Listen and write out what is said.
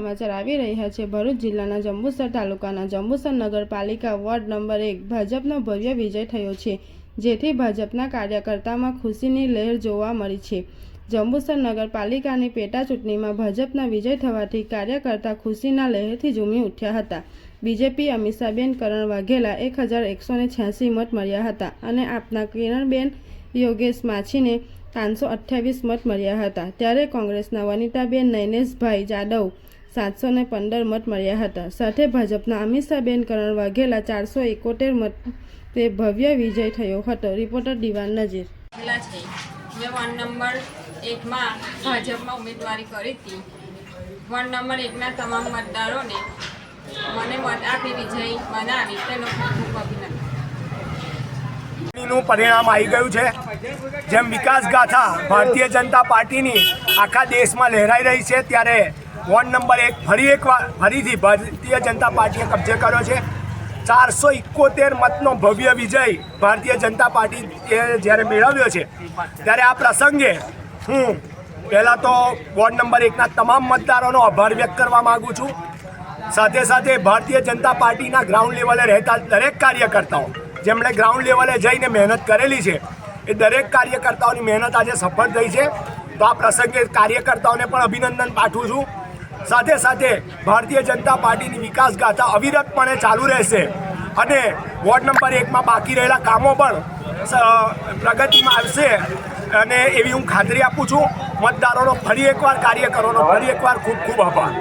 સમાચાર આવી રહ્યા છે. ભરૂચ જિલ્લાના જંબુસર તાલુકાના જંબુસર નગરપાલિકા વોર્ડ નંબર એક ભાજપનો ભવ્ય વિજય થયો છે, જેથી ભાજપના કાર્યકર્તામાં ખુશીની લહેર જોવા મળી છે. જંબુસર નગરપાલિકાની પેટા ચૂંટણીમાં ભાજપના વિજય થવાથી કાર્યકર્તા ખુશીના લહેરથી ઝૂમી ઉઠ્યા હતા. બીજેપી અમિતાબેન કરણ વાઘેલા એક હજાર એકસો ને છ્યાસી મત મળ્યા હતા અને આપના કિરણબેન યોગેશ માછીને પાંચસો અઠ્યાવીસ મત મળ્યા હતા. ત્યારે કોંગ્રેસના વનિતાબેન નૈનેશભાઈ જાદવ સાતસો ને પંદર મત મળ્યા હતા. સાથે ભાજપના અમીષાબેન કરણ વાઘેલા ચારસો એકોતેર મત તે ભવ્ય વિજય થયો હતો. રિપોર્ટર દિવાન નજીર. મેં વન નંબર એકમાં ભાજપમાં ઉમેદવારી કરી હતી. વન નંબર એકના તમામ મતદારોને મને મત આપી વિજય બનાવી તેનો ખૂબ ખૂબ અભિનંદન. નું પરિણામ આવી ગયું છે. જેમ વિકાસ ગાથા ભારતીય જનતા પાર્ટીની આખા દેશમાં લહેરાઈ રહી છે ત્યારે વોર્ડ નંબર એક ફરી એકવાર, ફરીથી ભારતીય જનતા પાર્ટીએ કબજે કર્યો છે. ચારસો ઇકોતેર મતનો ભવ્ય વિજય ભારતીય જનતા પાર્ટીએ જ્યારે મેળવ્યો છે, ત્યારે આ પ્રસંગે હું પહેલાં તો વોર્ડ નંબર એકના તમામ મતદારોનો આભાર વ્યક્ત કરવા માગું છું. સાથે સાથે ભારતીય જનતા પાર્ટીના ગ્રાઉન્ડ લેવલે રહેતા દરેક કાર્યકર્તાઓ, જેમણે ગ્રાઉન્ડ લેવલે જઈને મહેનત કરેલી છે, એ દરેક કાર્યકર્તાઓની મહેનત આજે સફળ થઈ છે. તો આ પ્રસંગે કાર્યકર્તાઓને પણ અભિનંદન પાઠવું છું. સાથે સાથે ભારતીય જનતા પાર્ટીની વિકાસ ગાથા અવિરતપણે ચાલુ રહેશે. અને વોર્ડ નંબર એકમાં બાકી રહેલા કામો પણ પ્રગતિમાં આવશે. અને એવી હું ખાતરી આપું છું, મતદારોનો ફરી એકવાર કાર્યકરોનો ફરી એકવાર ખૂબ ખૂબ આભાર.